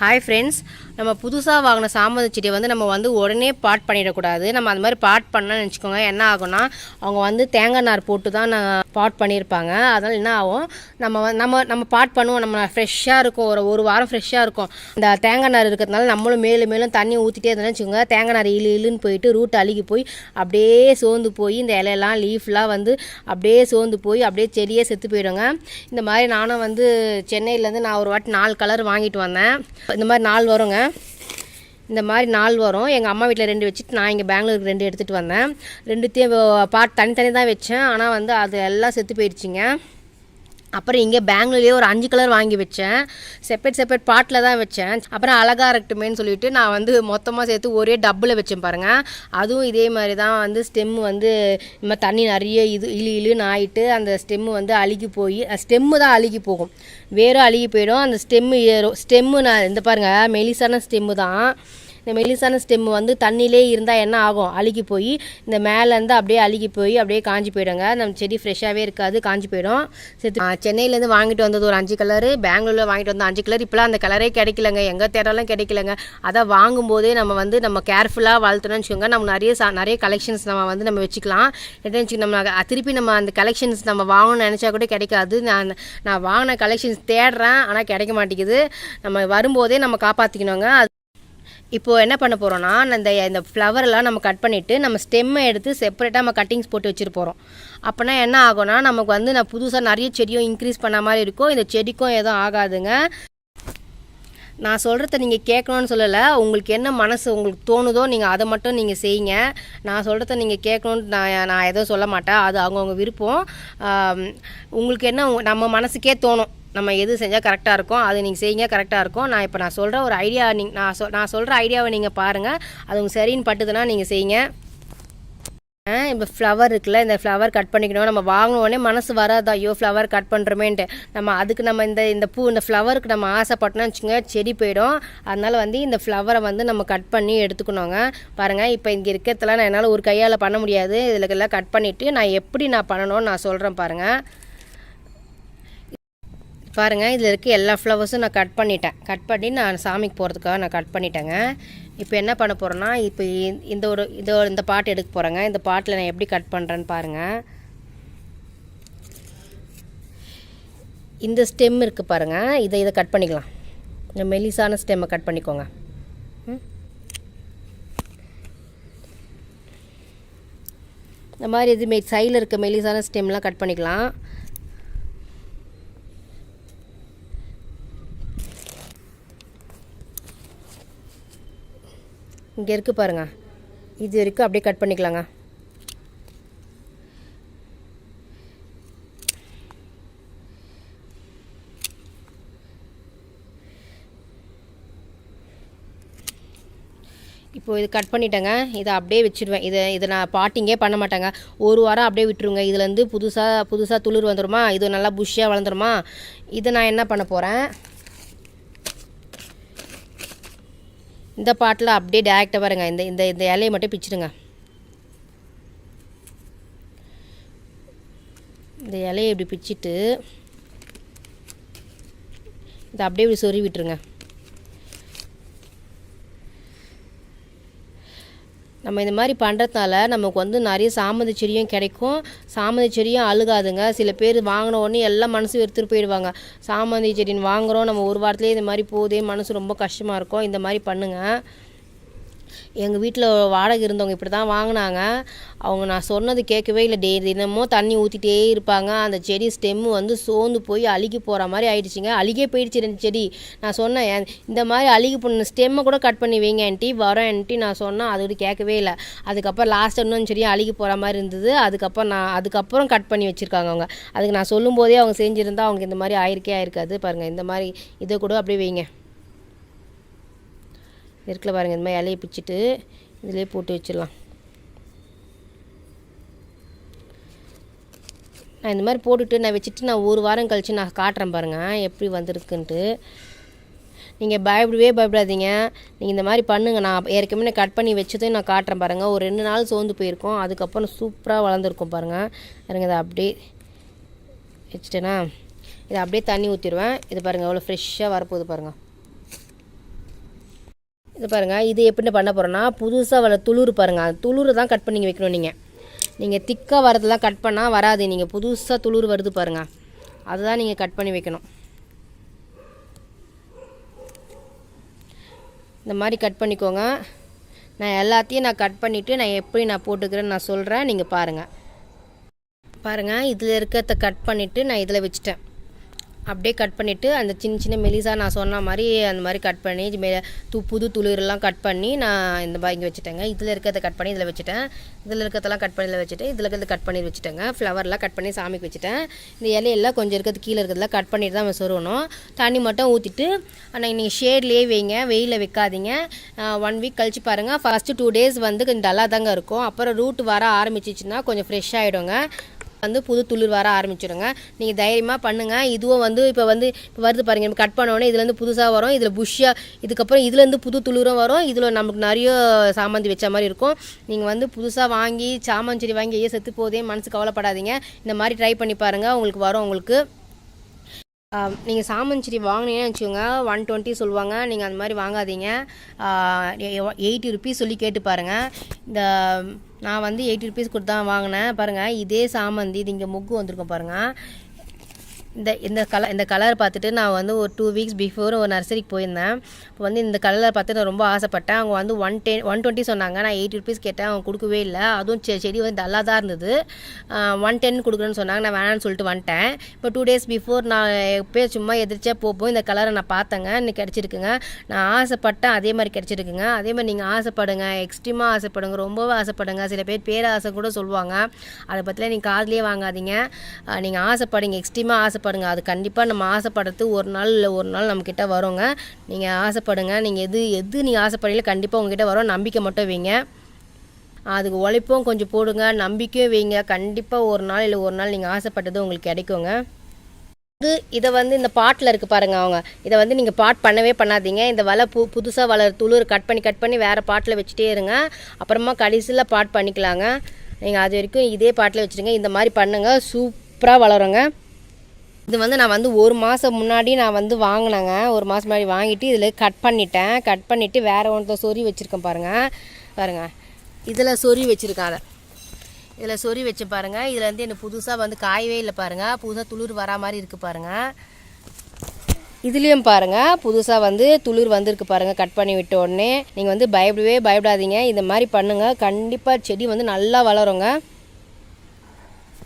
Hi friends நம்ம புதுசாக வாங்கின சாமந்தி செடியை வந்து நம்ம வந்து உடனே பாட் பண்ணிடக்கூடாது. நம்ம அந்த மாதிரி பாட் பண்ணோம்னு வச்சுக்கோங்க என்ன ஆகும்னா அவங்க வந்து தேங்காய் நார் போட்டு தான் நான் பாட் பண்ணியிருப்பாங்க. அதனால் என்ன ஆகும்? நம்ம நம்ம நம்ம பாட் பண்ணுவோம். நம்ம ஃப்ரெஷ்ஷாக இருக்கும். ஒரு ஒரு வாரம் ஃப்ரெஷ்ஷாக இருக்கும். இந்த தேங்காய் நார் இருக்கிறதுனால நம்மளும் மேலும் மேலும் தண்ணி ஊற்றிட்டே இருந்தோம்னு வச்சுக்கோங்க. தேங்காய் நார் இழு இழுன்னு போயிட்டு ரூட் அழுகி போய் அப்படியே சோர்ந்து போய் இந்த இலையெல்லாம் லீஃப்லாம் வந்து அப்படியே சோர்ந்து போய் அப்படியே செடியே செத்து போயிடுங்க. இந்த மாதிரி நானும் வந்து சென்னையிலேருந்து நான் ஒரு வாட்டி நாலு கலர் வாங்கிட்டு வந்தேன். இந்த மாதிரி நாள் வருங்க. இந்த மாதிரி நாள் வரும். எங்கள் அம்மா வீட்டில் ரெண்டு வச்சுட்டு நான் இங்கே பெங்களூருக்கு ரெண்டு எடுத்துகிட்டு வந்தேன். ரெண்டுத்தையும் பாட் தனித்தனி தான் வச்சேன். ஆனால் வந்து அது எல்லாம் செத்து போயிடுச்சிங்க. அப்புறம் இங்கே பெங்களூர்லேயே ஒரு அஞ்சு கலர் வாங்கி வச்சேன். செப்பரேட் செப்பரேட் பாட்டில் தான் வச்சேன். அப்புறம் அழகாக இருக்கட்டுமேன்னு சொல்லிட்டு நான் வந்து மொத்தமாக சேர்த்து ஒரே டப்பில் வச்சேன் பாருங்கள் அதுவும் இதே மாதிரி தான் வந்து ஸ்டெம்மு வந்து இந்த தண்ணி நிறைய இது இழு இழுன்னு ஆகிட்டு அந்த ஸ்டெம்மு வந்து அழுகி போய் ஸ்டெம்மு தான் அழுகி போகும். வேறும் அழுகி போயிடும். அந்த ஸ்டெம்மு ஏறும் ஸ்டெம்மு நான் இந்த பாருங்கள் மெலிசான ஸ்டெம்மு தான். இந்த மெலிசான ஸ்டெம் வந்து தண்ணியிலே இருந்தால் என்ன ஆகும்? அழுகி போய் இந்த மேலேருந்து அப்படியே அழுகி போய் அப்படியே காஞ்சி போயிடுங்க. நம்ம செடி ஃப்ரெஷ்ஷாகவே இருக்காது காஞ்சி போயிடும். சேர்த்து சென்னையிலேருந்து வாங்கிட்டு வந்தது ஒரு அஞ்சு கலரு பெங்களூரில் வாங்கிட்டு வந்த அஞ்சு கலர் இப்போலாம் அந்த கலரே கிடைக்கலங்க. எங்கே தேடலாம் கிடைக்கலங்க. அதை வாங்கும்போதே நம்ம வந்து நம்ம கேர்ஃபுல்லாக வளர்த்தணும்னு வச்சுக்கோங்க. நம்ம நிறைய சா நிறைய கலெக்ஷன்ஸ் நம்ம வந்து நம்ம வச்சுக்கலாம். என்ன வச்சு நம்ம திருப்பி நம்ம அந்த கலெக்ஷன்ஸ் நம்ம வாங்கணும்னு நினச்சா கூட கிடைக்காது. நான் நான் வாங்கின கலெக்ஷன்ஸ் தேடுறேன் ஆனால் கிடைக்க மாட்டேங்குது. நம்ம வரும்போதே நம்ம காப்பாற்றிக்கணுங்க இப்போது என்ன பண்ண போகிறோன்னா இந்த இந்த ஃப்ளவரெல்லாம் நம்ம கட் பண்ணிவிட்டு நம்ம ஸ்டெம்மை எடுத்து செப்பரேட்டாக நம்ம கட்டிங்ஸ் போட்டு வச்சுட்டு போகிறோம் அப்போனா என்ன ஆகும்னா நமக்கு வந்து நான் புதுசாக நிறைய செடியும் இன்க்ரீஸ் பண்ண மாதிரி இருக்கும். இந்த செடிக்கும் எதுவும் ஆகாதுங்க. நான் சொல்கிறத நீங்கள் கேட்கணும்னு சொல்லலை. உங்களுக்கு என்ன மனசு உங்களுக்கு தோணுதோ நீங்கள் அதை மட்டும் நீங்கள் செய்யுங்க. நான் சொல்கிறத நீங்கள் கேட்கணுன்னு நான் நான் எதுவும் சொல்ல மாட்டேன். அது அவங்கவுங்க விருப்பம். உங்களுக்கு என்ன நம்ம மனசுக்கே தோணும். நம்ம எது செஞ்சால் கரெக்டாக இருக்கும் அது நீங்கள் செய்யுங்க கரெக்டாக இருக்கும். நான் இப்போ நான் சொல்கிற ஒரு ஐடியா நீங்க நான் சொல் நான் சொல்கிற ஐடியாவை நீங்கள் பாருங்கள் அது உங்களுக்கு சரின்னு பட்டுதுன்னா நீங்கள் செய்யுங்க. இப்போ ஃப்ளவர் இருக்குல்ல இந்த ஃப்ளவர் கட் பண்ணிக்கணும். நம்ம வாங்கினோடனே மனசு வராது ஐயோ ஃப்ளவர் கட் பண்ணுறோமேன்ட்டு நம்ம அதுக்கு நம்ம இந்த இந்த பூ இந்த ஃப்ளவருக்கு நம்ம ஆசைப்பட்டோம்னு வச்சுக்கோங்க செடி போயிடும். அதனால் வந்து இந்த ஃப்ளவரை வந்து நம்ம கட் பண்ணி எடுத்துக்கணுங்க. பாருங்கள் இப்போ இங்கே இருக்கிறதுலாம் நான் என்னால் ஒரு கையால் பண்ண முடியாது. இதில் எல்லாம் கட் பண்ணிவிட்டு நான் எப்படி நான் பண்ணணும்னு நான் சொல்கிறேன் பாருங்கள் பாருங்கள் இதில் இருக்க எல்லா ஃப்ளவர்ஸும் நான் கட் பண்ணிட்டேன். கட் பண்ணி நான் சாமிக்கு போகிறதுக்காக நான் கட் பண்ணிட்டேங்க. இப்போ என்ன பண்ண போகிறேன்னா இப்போ இந்த ஒரு இந்த ஒரு இந்த பாட்டு எடுக்க போகிறேங்க இந்த பாட்டில் நான் எப்படி கட் பண்ணுறேன்னு பாருங்கள் இந்த ஸ்டெம் இருக்குது பாருங்கள் இதை இதை கட் பண்ணிக்கலாம். இந்த மெலிசான ஸ்டெம்மை கட் பண்ணிக்கோங்க. இந்த மாதிரி இது மெ சைடில் இருக்க மெலிசான ஸ்டெம்லாம் கட் பண்ணிக்கலாம். இங்கே இருக்குது பாருங்க. இது இருக்குது அப்படியே கட் பண்ணிக்கலாங்க. இப்போ இது கட் பண்ணிட்டேங்க. இதை அப்படியே வச்சுடுவேன் இதை இதை நான் பாட்டிங்கே பண்ண மாட்டேங்க. ஒரு வாரம் அப்படியே விட்டுருங்க. இதுலேருந்து புதுசாக புதுசாக துளிர் வந்துடுமா இது நல்லா புஷ்ஷாக வளர்ந்துருமா? இதை நான் என்ன பண்ண போகிறேன் இந்த பாட்டில் அப்படியே டேரெக்டாக பாருங்க. இந்த இந்த இந்த இலையை மட்டும் பிச்சிடுங்க. இந்த இலையை இப்படி பிச்சிட்டு இதை அப்படியே இப்படி சொருவி விட்டுருங்க. நம்ம இந்த மாதிரி பண்ணுறதுனால நமக்கு வந்து நிறைய சாமந்தி செடியும் கிடைக்கும். சாமந்தி செடியும் அழுகாதுங்க. சில பேர் வாங்கின உடனே எல்லாம் மனசு வெறுத்துட்டு போயிடுவாங்க. சாமந்தி செடின்னு வாங்குறோம் நம்ம ஒரு வாரத்துலேயே இந்த மாதிரி போதே மனசு ரொம்ப கஷ்டமாக இருக்கும். இந்த மாதிரி பண்ணுங்கள் எங்கள் வீட்டில் வாடகை இருந்தவங்க இப்படி தான் வாங்கினாங்க. அவங்க நான் சொன்னது கேட்கவே இல்லை. டே தினமும் தண்ணி ஊற்றிட்டே இருப்பாங்க. அந்த செடி ஸ்டெம்மு வந்து சோர்ந்து போய் அழுகி போகிற மாதிரி ஆயிடுச்சுங்க. அழுகே போயிடுச்சு ரெண்டு செடி. நான் சொன்னேன் இந்த மாதிரி அழுகி போன ஸ்டெம்மை கூட கட் பண்ணி வைங்க ஆன்ட்டி வரேன் ஆன்ட்டி நான் சொன்னேன் அது கேட்கவே இல்லை. அதுக்கப்புறம் லாஸ்ட் இன்னும் செடி அழுகி போகிற மாதிரி இருந்தது. அதுக்கப்புறம் நான் அதுக்கப்புறம் கட் பண்ணி வச்சுருக்காங்க அவங்க. அதுக்கு நான் சொல்லும்போதே அவங்க செஞ்சுருந்தா அவங்களுக்கு இந்த மாதிரி ஆயிருக்கே ஆயிருக்காது. பாருங்கள் இந்த மாதிரி இதை கூட அப்படியே வைங்க. இருக்குல்ல பாருங்கள் இந்த மாதிரி இலையை பிச்சுட்டு இதிலே போட்டு வச்சிடலாம். நான் இந்த மாதிரி போட்டுட்டு நான் வச்சுட்டு நான் ஒரு வாரம் கழித்து நான் காட்டுறேன் பாருங்கள் எப்படி வந்திருக்குன்ட்டு. நீங்கள் பயப்படவே பயப்படாதீங்க. நீங்கள் இந்த மாதிரி பண்ணுங்கள் நான் ஏற்கனவே கட் பண்ணி வச்சதையும் நான் காட்டுறேன் பாருங்கள் ஒரு ரெண்டு நாள் சோர்ந்து போயிருக்கோம் அதுக்கப்புறம் சூப்பராக வளர்ந்துருக்கும் பாருங்கள் இருங்க இதை அப்படியே வச்சுட்டேன்னா இதை அப்படியே தண்ணி ஊற்றிடுவேன் இது பாருங்கள் எவ்வளோ ஃப்ரெஷ்ஷாக வரப்போகுது பாருங்கள் இது பாருங்கள் இது எப்படின்னு பண்ண போகிறோன்னா புதுசாக வர துளுர் பாருங்கள் அந்த தான் கட் பண்ணி வைக்கணும் நீங்கள் நீங்கள் திக்காக வரதெல்லாம் கட் பண்ணால் வராது நீங்கள் புதுசாக துளுர் வருது பாருங்கள் அதுதான் நீங்கள் கட் பண்ணி வைக்கணும். இந்த மாதிரி கட் பண்ணிக்கோங்க. நான் எல்லாத்தையும் நான் கட் பண்ணிவிட்டு நான் எப்படி நான் போட்டுக்கிறேன்னு நான் சொல்கிறேன் நீங்கள் பாருங்கள் பாருங்கள் இதில் இருக்கிறத கட் பண்ணிவிட்டு நான் இதில் வச்சுட்டேன். அப்படியே கட் பண்ணிவிட்டு அந்த சின்ன சின்ன மெலிசா நான் சொன்ன மாதிரி அந்த மாதிரி கட் பண்ணி மே து புது துளிரெல்லாம் கட் பண்ணி நான் இந்த மாதிரி இங்கே வச்சுட்டேங்க. இதில் இருக்கிறத கட் பண்ணி இதில் வச்சுட்டேன். இதில் இருக்கிறதெல்லாம் கட் பண்ணி இதில் வச்சுட்டு இதில் இருக்கிறத கட் பண்ணி வச்சுட்டேங்க. ஃப்ளவர்லாம் கட் பண்ணி சாமிக்கு வச்சுட்டேன். இந்த இலையெல்லாம் கொஞ்சம் இருக்கிறது கீழே இருக்கிறதுலாம் கட் பண்ணிட்டு தான் நம்ம தண்ணி மட்டும் ஊற்றிட்டு ஆனால் நீங்கள் ஷேட்லேயே வைங்க. வெயிலில் வைக்காதீங்க. ஒன் வீக் கழிச்சு பாருங்கள் ஃபஸ்ட்டு டூ டேஸ் வந்து கொஞ்சம் டல்லாக தாங்க இருக்கும். அப்புறம் ரூட் வர ஆரம்பிச்சிச்சுன்னா கொஞ்சம் ஃப்ரெஷ் ஆகிடுங்க வந்து புது துளிர் வர ஆரம்பிச்சிடுங்க நீங்கள் தைரியமாக பண்ணுங்கள் இதுவும் வந்து இப்போ வந்து இப்போ வருது பாருங்கள் நம்ம கட் பண்ணோடனே இதுலேருந்து புதுசாக வரும். இதில் புஷ்ஷாக இதுக்கப்புறம் இதுலேருந்து புது துளிரும் வரும். இதில் நமக்கு நிறைய சாமந்தி வச்ச மாதிரி இருக்கும். நீங்கள் வந்து புதுசாக வாங்கி சாமந்தி செடி வாங்கி ஐயோ செத்து போதே மனசு கவலைப்படாதீங்க. இந்த மாதிரி ட்ரை பண்ணி பாருங்கள் உங்களுக்கு வரும் உங்களுக்கு. நீங்கள் சாமந்திரி வாங்கினீங்கன்னு வச்சுக்கோங்க. ஒன் டுவெண்ட்டி சொல்லுவாங்க. நீங்கள் அந்த மாதிரி வாங்காதீங்க. எயிட்டி ருபீஸ் சொல்லி கேட்டு பாருங்கள் இந்த நான் வந்து எயிட்டி ருபீஸ் கொடுத்து தான் வாங்கினேன். பாருங்கள் இதே சாமந்தி இது இங்கே முக்கு வந்திருக்கும் பாருங்கள் இந்த இந்த கலர் இந்த கலர் பார்த்துட்டு நான் வந்து ஒரு டூ வீக்ஸ் பிஃபோர் ஒரு நர்சரிக்கு போயிருந்தேன். இப்போ வந்து இந்த கலரை பார்த்து நான் ரொம்ப ஆசைப்பட்டேன். அவங்க வந்து ஒன் டென் ஒன் டுவெண்ட்டி சொன்னாங்க. நான் எயிட்டி ருபீஸ் கேட்டேன். அவங்க கொடுக்கவே இல்லை. அதுவும் செ- செடி வந்து டல்லாக தான் இருந்தது. ஒன் டென் கொடுக்குறேன்னு சொன்னாங்க. நான் வேணான்னு சொல்லிட்டு வந்துட்டேன். இப்போ டூ டேஸ் பிஃபோர் நான் எப்போயே சும்மா எதிர்த்தே போப்போம் இந்த கலரை நான் பார்த்தேங்க. இன்னைக்கு கிடச்சிருக்குங்க. நான் ஆசைப்பட்டேன். அதே மாதிரி கிடச்சிருக்குங்க. அதே மாதிரி நீங்கள் ஆசைப்படுங்க. எக்ஸ்ட்ரீமாக ஆசைப்படுங்க. ரொம்பவே ஆசைப்படுங்க. சில பேர் பேராசை கூட சொல்லுவாங்க. அதை பற்றிலாம் நீங்கள் காதுலேயே வாங்காதீங்க. நீங்கள் ஆசைப்படுங்க. எக்ஸ்ட்ரீமாக ஆசைப்படுங்க. அது கண்டிப்பாக நம்ம ஆசைப்படுறது ஒரு நாள் இல்லை ஒரு நாள் நம்மக்கிட்ட வருங்க. நீங்கள் ஆசைப்படுங்க நீங்கள் எது எது நீங்கள் ஆசைப்படல கண்டிப்பாக உங்ககிட்ட வரும். நம்பிக்கை மட்டும் வைங்க. அதுக்கு உழைப்பும் கொஞ்சம் போடுங்க நம்பிக்கையும் வைங்க. கண்டிப்பாக ஒரு நாள் இல்லை ஒரு நாள் நீங்கள் ஆசைப்பட்டது உங்களுக்கு கிடைக்குங்க. இது இதை வந்து இந்த பாட்டில் இருக்குது பாருங்கள் அவங்க. இதை வந்து நீங்கள் பாட் பண்ணவே பண்ணாதீங்க. இந்த வலை பு புதுசாக வளர துளிர் கட் பண்ணி கட் பண்ணி வேறு பாட்டில் வச்சுட்டே இருங்க. அப்புறமா கடைசியில் பாட் பண்ணிக்கலாங்க. நீங்கள் அது வரைக்கும் இதே பாட்டில் வச்சுருங்க இந்த மாதிரி பண்ணுங்கள் சூப்பராக வளருங்க. இது வந்து நான் வந்து ஒரு மாதம் முன்னாடி நான் வந்து வாங்கினேங்க. ஒரு மாதம் முன்னாடி வாங்கிட்டு இதில் கட் பண்ணிட்டேன். கட் பண்ணிவிட்டு வேறு ஒன்றத்தை சொறி வச்சுருக்கேன் பாருங்கள் பாருங்கள் இதில் சொறி வச்சுருக்கேன் அதை இதில் சொறி வச்சு பாருங்கள் இதில் வந்து எனக்கு புதுசாக வந்து காயவே இல்லை பாருங்கள் புதுசாக துளிர் வரா மாதிரி இருக்குது பாருங்கள் இதுலேயும் பாருங்கள் புதுசாக வந்து துளிர் வந்திருக்கு பாருங்கள் கட் பண்ணி விட்ட உடனே. நீங்கள் வந்து பயப்படவே பயப்படாதீங்க. இந்த மாதிரி பண்ணுங்கள் கண்டிப்பாக செடி வந்து நல்லா வளருங்க.